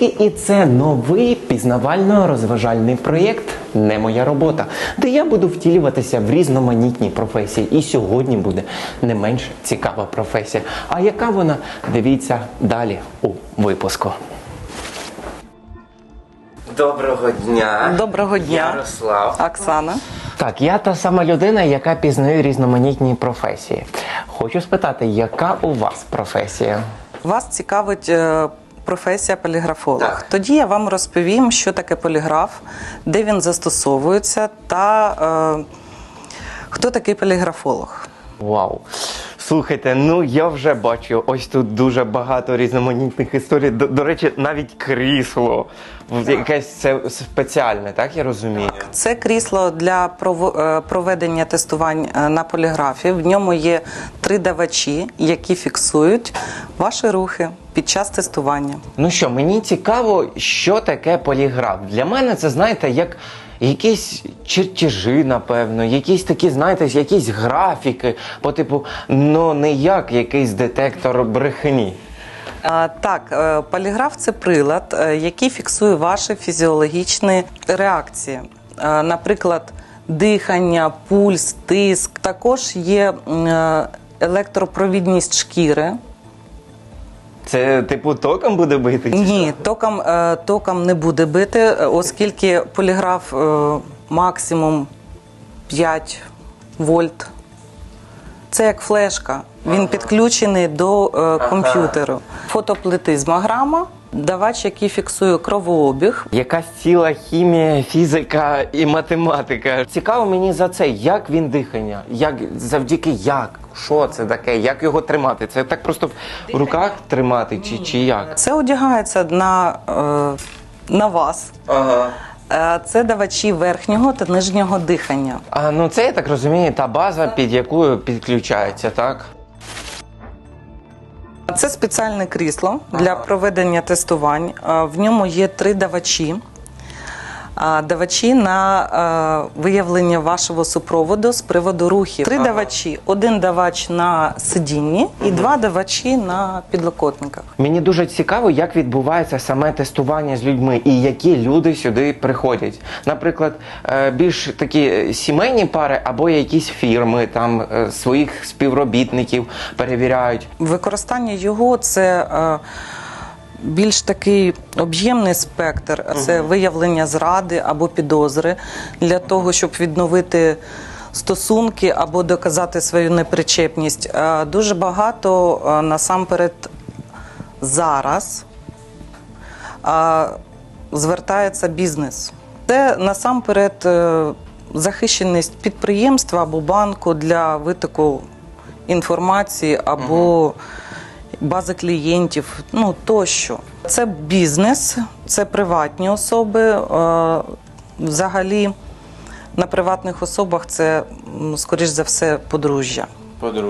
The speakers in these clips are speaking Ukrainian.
політики, і це новий пізнавально-розважальний проєкт Не моя робота, де я буду втілюватися в різноманітні професії. І сьогодні буде не менш цікава професія. А яка вона? Дивіться далі у випуску. Доброго дня. Доброго дня. Ярослав. Оксана. Так, я та сама людина, яка пізнає різноманітні професії. Хочу спитати, яка у вас професія? Вас цікавить е, професія поліграфолог. Так. Тоді я вам розповім, що таке поліграф, де він застосовується та е, хто такий поліграфолог. Вау. Слухайте, ну я вже бачу, ось тут дуже багато різноманітних історій. До, до речі, навіть крісло. Якесь це спеціальне, так я розумію? Це крісло для е, проведення тестувань е, на поліграфі. В ньому є три давачі, які фіксують ваші рухи під час тестування. Ну що, мені цікаво, що таке поліграф. Для мене це, знаєте, як якісь чертежі, напевно, якісь такі, знаєте, якісь графіки, по типу, ну не як якийсь детектор брехні. Так, е, поліграф це прилад, е, який фіксує ваші фізіологічні реакції. Е, Наприклад, дихання, пульс, тиск. Також є електропровідність шкіри. Це типу током буде бити? чи Ні, током, е, током не буде бити, е, оскільки поліграф е, максимум 5 вольт. Це як флешка. Він підключений до комп'ютеру. Фотоплити з маграма, давач, який фіксує кровообіг. Якась ціла хімія, фізика і математика. Цікаво мені за це, як він дихання, як завдяки як, що це таке, як його тримати? Це так просто в руках тримати, чи, чи як? Це одягається на, е, на вас. Ага. Е, Це давачі верхнього та нижнього дихання. А ну це я так розумію, та база, під якою підключається, так? Це спеціальне крісло для проведення тестувань. Е, В ньому є три давачі. А, Давачі на виявлення вашого супроводу з приводу рухів. Три давачі: один давач на сидінні і два давачі на підлокотниках. Мені дуже цікаво, як відбувається саме тестування з людьми і які люди сюди приходять. Наприклад, е, більш такі сімейні пари або якісь фірми там е, своїх співробітників перевіряють. Використання його це е, більш такий об'ємний спектр, це виявлення зради або підозри для того, щоб відновити. Стосунки або доказати свою непричепність. Е, Дуже багато е, насамперед зараз е, звертається бізнес. Це насамперед захищеність підприємства або банку для витоку інформації або бази клієнтів, ну тощо. Це бізнес, це приватні особи. Е, Взагалі на приватних особах це, скоріш за все, подружжя.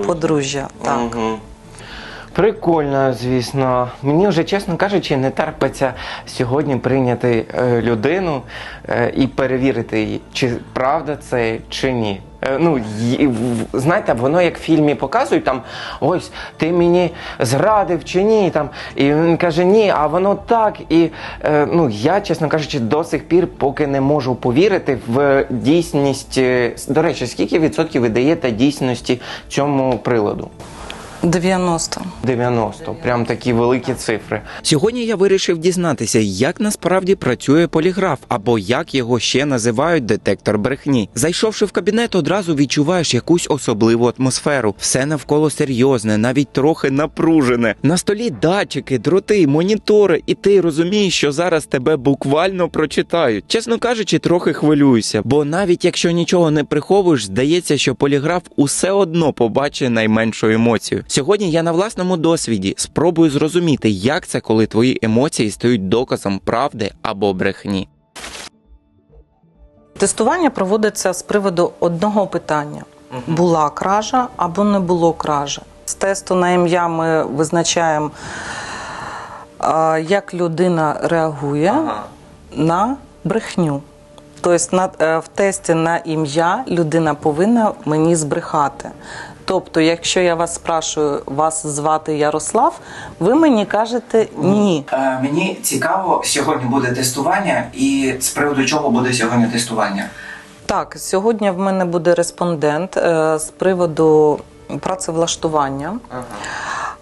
Подружжя, так. Мгм. Прикольно, звісно. Мені вже, чесно кажучи, не терпиться сьогодні прийняти е, людину е, і перевірити її, чи правда це, чи ні. Е, ну, знаєте, воно як в фільмі показують, там ось ти мені зрадив чи ні. Там, і він каже, ні, а воно так. І е, ну, я, чесно кажучи, до сих пір поки не можу повірити в дійсність. е, До речі, скільки відсотків ви даєте дійсності цьому приладу? 90. 90. Прям такі великі цифри. Сьогодні я вирішив дізнатися, як насправді працює поліграф, або як його ще називають детектор брехні. Зайшовши в кабінет, одразу відчуваєш якусь особливу атмосферу. Все навколо серйозне, навіть трохи напружене. На столі датчики, дроти, монітори, і ти розумієш, що зараз тебе буквально прочитають. Чесно кажучи, трохи хвилююся, бо навіть якщо нічого не приховуєш, здається, що поліграф усе одно побачить найменшу емоцію. Сьогодні я на власному досвіді спробую зрозуміти, як це, коли твої емоції стають доказом правди або брехні. Тестування проводиться з приводу одного питання: була кража або не було кражі. З тесту на ім'я ми визначаємо, як людина реагує на брехню. Тобто на, е, в тесті на ім'я людина повинна мені збрехати. Тобто, якщо я вас спрашую, вас звати Ярослав, ви мені кажете ні. Е, мені цікаво, сьогодні буде тестування, і з приводу чого буде сьогодні тестування? Так, сьогодні в мене буде респондент е, з приводу працевлаштування.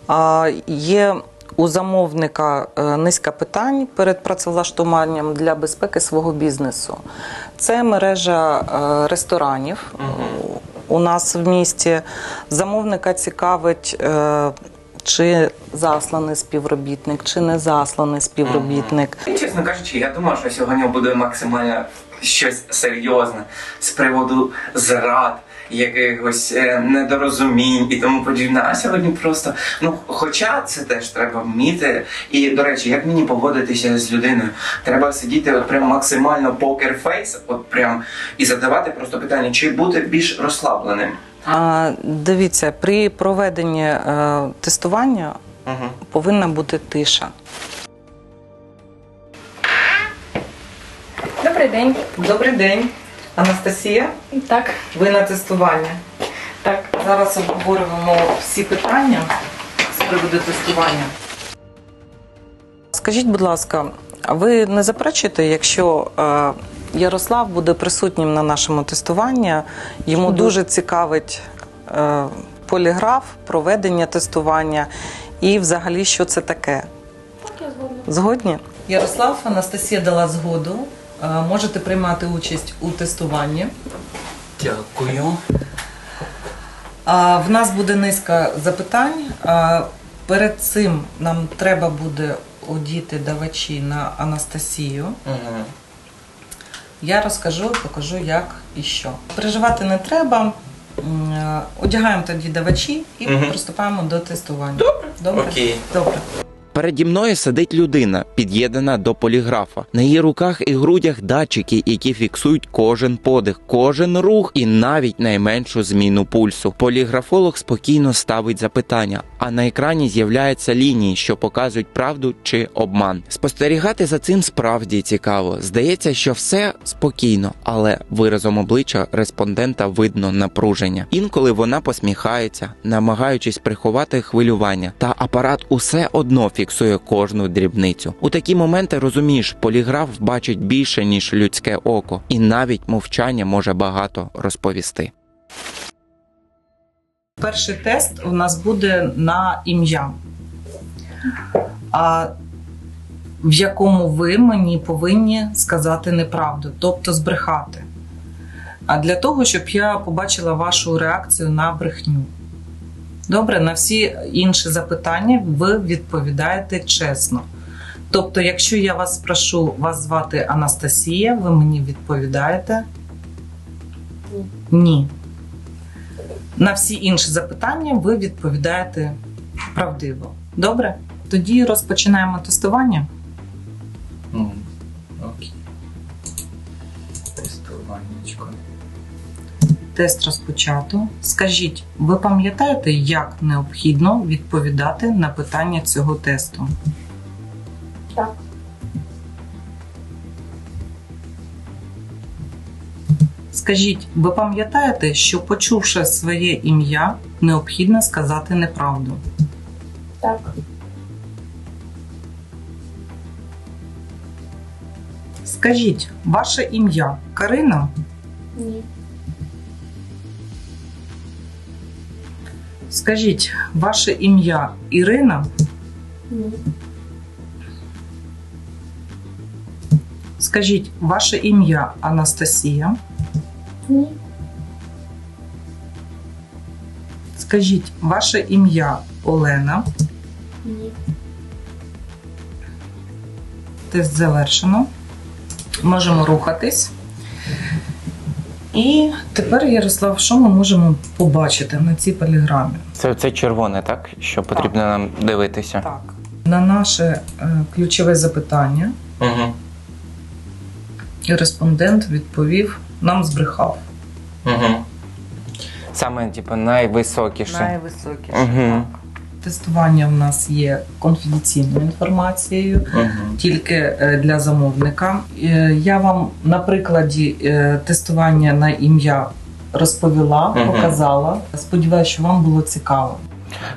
А, Є у замовника е, низка питань перед працевлаштуванням для безпеки свого бізнесу. Це мережа ресторанів у нас в місті. Замовника цікавить. е, Чи засланий співробітник, чи не засланий співробітник. Чесно кажучи, я думав, що сьогодні буде максимально щось серйозне з приводу зрад, якихось е, недорозумінь і тому подібне. А сьогодні просто, ну, хоча це теж треба вміти. І, до речі, як мені поводитися з людиною? Треба сидіти от прям максимально покерфейс, от прям і задавати просто питання, чи бути більш розслабленим. А, дивіться, при проведенні е, тестування Угу. повинна бути тиша. Добрий день. Добрий день, Анастасія. Так, Ви на тестування. так. Зараз обговорюємо всі питання з приводу тестування. Скажіть, будь ласка, а ви не заперечуєте, якщо е, Ярослав буде присутнім на нашому тестуванні, йому дуже цікавить е, поліграф, проведення тестування і взагалі, що це таке? Так, я згодна. Згодні? Ярослав, Анастасія дала згоду. Е, Можете приймати участь у тестуванні. Дякую. В нас буде низка запитань. Перед цим нам треба буде одіти давачі на Анастасію. Угу. Я розкажу, покажу, як і що. Переживати не треба. Е, Одягаємо тоді давачі і приступаємо до тестування. Добре? Добре? Окей. Добре. Переді мною сидить людина, під'єднана до поліграфа. На її руках і грудях датчики, які фіксують кожен подих, кожен рух і навіть найменшу зміну пульсу. Поліграфолог спокійно ставить запитання, а на екрані з'являються лінії, що показують правду чи обман. Спостерігати за цим справді цікаво. Здається, що все спокійно, але виразом обличчя респондента видно напруження. Інколи вона посміхається, намагаючись приховати хвилювання, та апарат усе одно фіксує кожну дрібницю. У такі моменти розумієш, поліграф бачить більше ніж людське око, і навіть мовчання може багато розповісти. Перший тест у нас буде на ім'я, а в якому ви мені повинні сказати неправду, тобто збрехати. А для того, щоб я побачила вашу реакцію на брехню. Добре, на всі інші запитання ви відповідаєте чесно. Тобто, якщо я вас спрошу, вас звати Анастасія, ви мені відповідаєте Ні. На всі інші запитання ви відповідаєте правдиво. Добре? Тоді розпочинаємо тестування. Окей. Тест розпочато. Скажіть, ви пам'ятаєте, як необхідно відповідати на питання цього тесту? Так. Скажіть, ви пам'ятаєте, що почувши своє ім'я, необхідно сказати неправду? Так. Скажіть, ваше ім'я Карина? Ні. Скажіть, ваше ім'я Ірина? Ні. Скажіть, ваше ім'я Анастасія? Ні. Скажіть, ваше ім'я Олена? Ні. Тест завершено. Можемо рухатись. І тепер, Ярослав, що ми можемо побачити на цій поліграмі? Це, це червоне, так? Що потрібно нам дивитися? Так. На наше е, ключове запитання Угу. респондент відповів, нам збрехав. Угу. Саме, типу, найвисокіше. Найвисокіше. Мгм. Так. Тестування в нас є конфіденційною інформацією. Угу. тільки е, для замовника. Е, Я вам на прикладі е, тестування на ім'я розповіла, Мгм. показала. Сподіваюся, що вам було цікаво.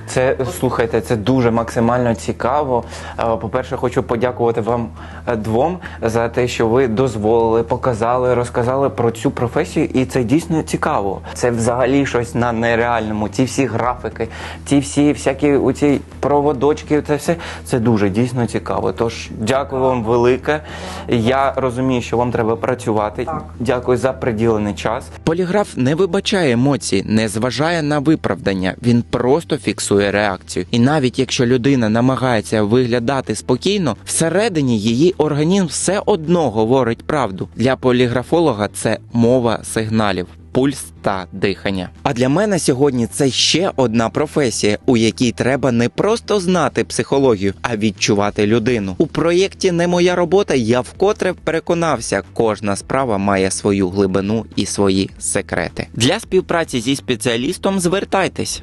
Це слухайте, це дуже максимально цікаво. Е, По-перше, хочу подякувати вам е, двом за те, що ви дозволили, показали, розказали про цю професію, і це дійсно цікаво. Це взагалі щось на нереальному. Ці всі графіки, ті всі всякі оці проводочки, це все це дуже дійсно цікаво. Тож дякую вам велике. Я розумію, що вам треба працювати. Дякую за приділений час. Поліграф не вибачає емоцій, не зважає на виправдання. Він просто фіксує реакцію. І навіть якщо людина намагається виглядати спокійно, всередині її організм все одно говорить правду. Для поліграфолога це мова сигналів. Пульс та дихання. А для мене сьогодні це ще одна професія, у якій треба не просто знати психологію, а відчувати людину. У проєкті Не моя робота я вкотре переконався, кожна справа має свою глибину і свої секрети. Для співпраці зі спеціалістом звертайтесь.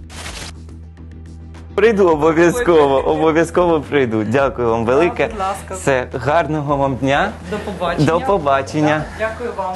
Прийду обов'язково, обов'язково прийду. Дякую вам велике. будь ласка. Все, гарного вам дня. До побачення. До побачення. Дякую вам.